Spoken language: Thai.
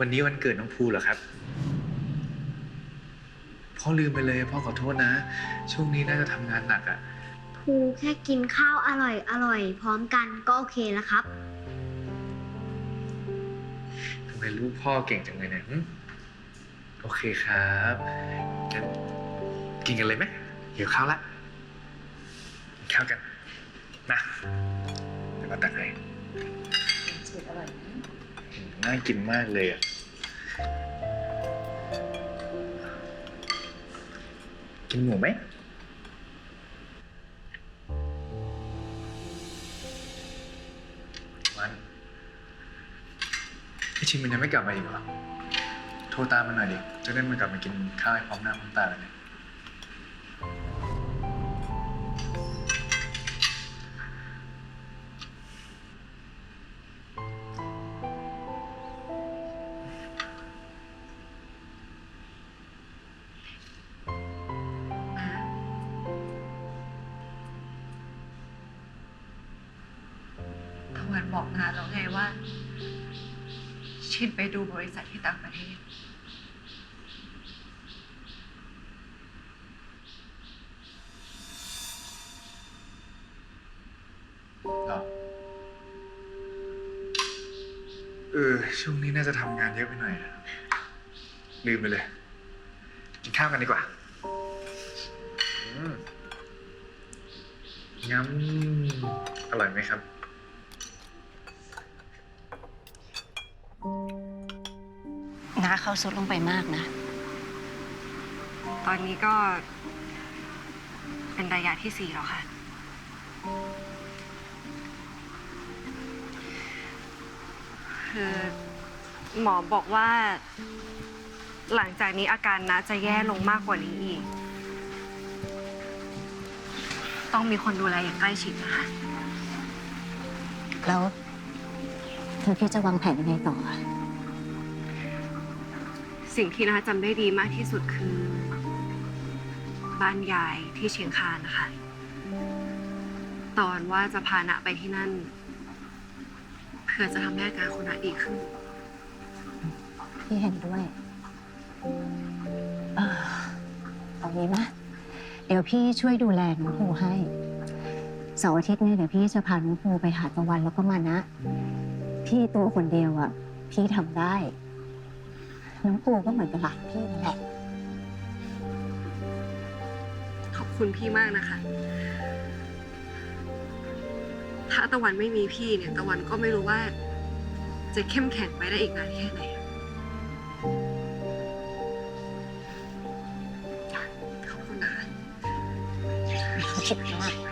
วันนี้วันเกิดน้องภูเหรอครับ พ่อลืมไปเลยพ่อขอโทษนะ ช่วงนี้น่าจะทำงานหนักอะ่ะ ภูแค่กินข้าวอร่อยอร่อยพร้อมกันก็โอเคแล้วครับ ทำไมลูกพ่อเก่งจังเลยเนี่ยหึโอเคครับงั้นกินกันเลยไหมหิวข้าวละกินข้าวกันนะเดี๋ยวมาตักให้ น่ากินมากเลยอะ กินหมูไหม วันพี่ชินมันยังไม่กลับมาอีกเหรอ โทรตามมันหน่อยดิ จะได้มากลับมากินข้าวให้พร้อมหน้าพร้อมตากันเนี่ย บอกนาแล้วไงว่า ชินไปดูบริษัทที่ต่างประเทศ เอเออช่วงนี้น่าจะทำงานเยอะไปหน่อยอะลืมไปเลย กินข้าวกันดีกว่าอืมงั้นอร่อยไหมครับ น้าเขาซุดลงไปมากนะ ตอนนี้ก็เป็นระยะที่สี่แล้วค่ะ คือหมอบอกว่า หลังจากนี้อาการนะจะแย่ลงมากกว่านี้อีก ต้องมีคนดูแลอย่างใกล้ชิดนะคะ แล้วเธอคิดจะวางแผนยังไงต่ออะ สิ่งที่น้าจำได้ดีมากที่สุดคือ บ้านยายที่เชียงคานนะคะ ตอนว่าจะพาณะไปที่นั่น เพื่อจะทำให้อาการคุณณะดีขึ้น พี่เห็นด้วยเออเอางี้นะ เดี๋ยวพี่ช่วยดูแลน้องภูให้ เสาร์อาทิตย์เนี่ยเดี๋ยวพี่จะพาน้องภูไปหาตะวันแล้วก็มานะ พี่ตัวคนเดียวอะ พี่ทำได้ น้องภูก็เหมือนกับหลานพี่นั่นแหละ ขอบคุณพี่มากนะคะ ถ้าตะวันไม่มีพี่เนี่ย ตะวันก็ไม่รู้ว่า จะเข้มแข็งไปได้อีกนานแค่ไหน ขอบคุณนะคะคิดมาก